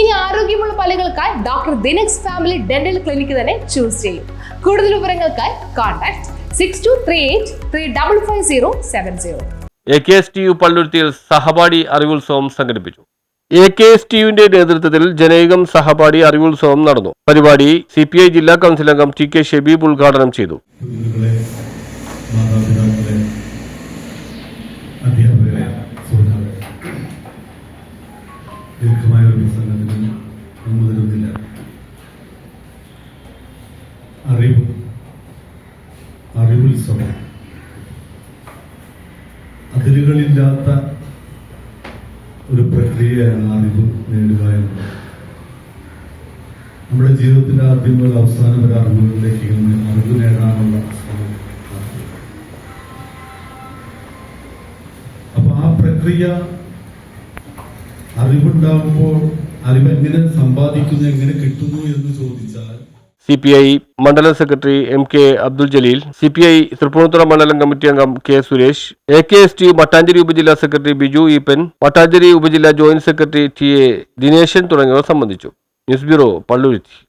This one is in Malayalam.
ഇനി ആരോഗ്യമുള്ള പല്ലുകൾക്കായി doctor Dinex family dental clinic തന്നെ ചൂസ് ചെയ്യും. കൂടുതൽ വിവരങ്ങൾക്കായി contact six two three eight three double five zero seven zero A K S T U പള്ളുരുത്തിയിൽ സഹപാഠി അറിവുത്സവം സംഘടിപ്പിച്ചു. എ കെ എസ് ടി യുവിന്റെ നേതൃത്വത്തിൽ ജനൈകം സഹപാഠി അറിവുത്സവം നടന്നു. പരിപാടി സി പി ഐ ജില്ലാ കൗൺസിൽ അംഗം ടി കെ ഷെബീബ് ഉദ്ഘാടനം ചെയ്തു. ദീർഘമായ ഒരു പ്രസംഗത്തിന് മുതിരുന്നില്ല അറിവ്. അറിവുത്സവം അതിരുകളില്ലാത്ത ഒരു പ്രക്രിയയാണ് അറിവ് നേടുക എന്നുള്ളത്. നമ്മുടെ ജീവിതത്തിന്റെ ആദ്യം മുതൽ അവസാനം അറിവുകളിലേക്ക് അറിവ് നേടാനുള്ള ശ്രമം. അപ്പൊ ആ പ്രക്രിയ അറിവുണ്ടാകുമ്പോൾ അറിവ് എങ്ങനെ സമ്പാദിക്കുന്നു എങ്ങനെ കിട്ടുന്നു എന്ന് ചോദിച്ചാൽ സി പി ഐ മണ്ഡലം secretary M K Abdul Jaleel C P I Tripunithura മണ്ഡലം കമ്മിറ്റി അംഗം K Suresh A K S T Mattancherry ഉപജില്ലാ സെക്രട്ടറി ബിജു ഈപ്പൻ മട്ടാഞ്ചേരി ഉപജില്ലാ joint secretary T A Dineshan തുടങ്ങിയവർ സംബന്ധിച്ചു. News bureau Palluruthy.